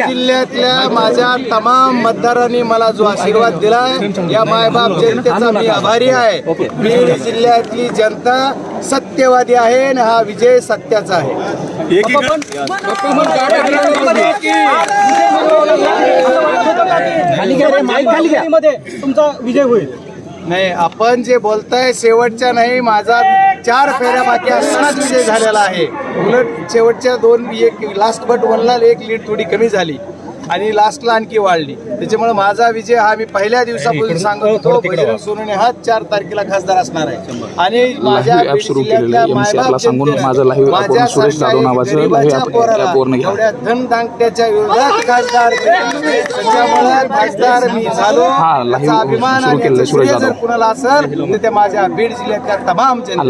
जिल्ह्यातल्या माझ्या तमाम मतदारांनी मला जो आशीर्वाद दिलाय या मायबाप जनतेचा मी आभारी आहे. बीड जिल्ह्यातली जनता सत्यवादी आहे आणि हा विजय सत्याचा आहे. मध्ये तुमचा विजय होईल नाही आपण जे बोलताय शेवटच्या नाही माझा चार फेऱ्या बाकी असतानाच विजय झालेला आहे. उलट शेवटच्या दोन एक लास्ट बट वनला एक लीड थोडी कमी झाली. आणि लास्टला आणखी वाढली त्याच्यामुळे माझा विजय हा मी पहिल्या दिवसापासून सांगत होतो बजरंग सोनवणे हा चार तारखेला खासदार असणार आहे आणि माझ्या. जिल्ह्यातल्या मायबाप माझ्या गरिबाच्या पोराला. एवढ्या धनदांगट्याच्या विरोधात खासदार. त्याच्यामुळे खासदार मी झालो हा, अभिमान सुरू आणि जर जाधव. कुणाला असेल तर ते माझ्या बीड जिल्ह्यातल्या तमाम जनते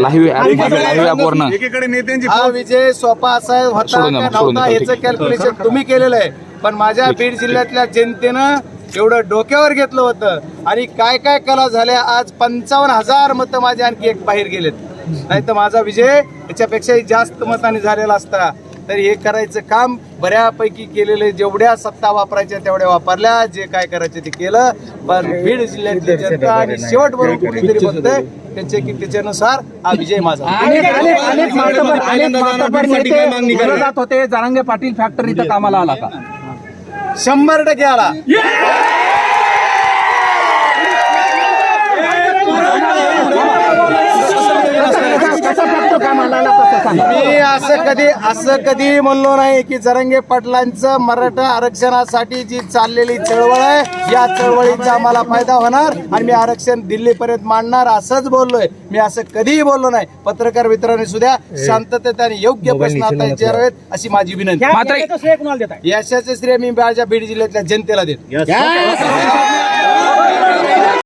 हा विजय सोपा असा होता नव्हता याचं. कॅल्क्युलेशन तुम्ही केलेलं आहे पण माझ्या बीड जिल्ह्यातल्या जनतेनं एवढं डोक्यावर घेतलं होतं. आणि काय काय कला झाल्या आज पंचावन्न हजार मतं माझे आणखी एक बाहेर गेलेत. नाही तर माझा विजय याच्यापेक्षाही जास्त मताने झालेला असता. तर हे करायचं काम बऱ्यापैकी केलेलं आहे. जेवढ्या सत्ता वापरायच्या तेवढ्या वापरल्या. जे काय करायचे ते केलं. पण बीड जिल्ह्यातली जनता आणि शेवटवरून कुठेतरी बघतंय त्यांचे की त्याच्यानुसार हा विजय माझा अनेक विरोधात होते जरांगे पाटील फॅक्टरी इथं कामाला आला का शंभर टक्के आला. कसा फॅक्टर कामाला? आला मी असं कधी असं कधी म्हणलो नाही की जरंगे पाटलांचं मराठा आरक्षणासाठी जी चाललेली चळवळ आहे या चळवळीचा आम्हाला फायदा होणार आणि मी आरक्षण दिल्लीपर्यंत मांडणार असंच बोललोय. मी असं कधीही बोललो नाही. पत्रकार मित्रांनी सुद्धा शांततेत आणि योग्य प्रश्न आता विचारावेत अशी माझी विनंती. मात्र यशाचे श्रेय मी माझ्या बीड जिल्ह्यातल्या जनतेला देतो.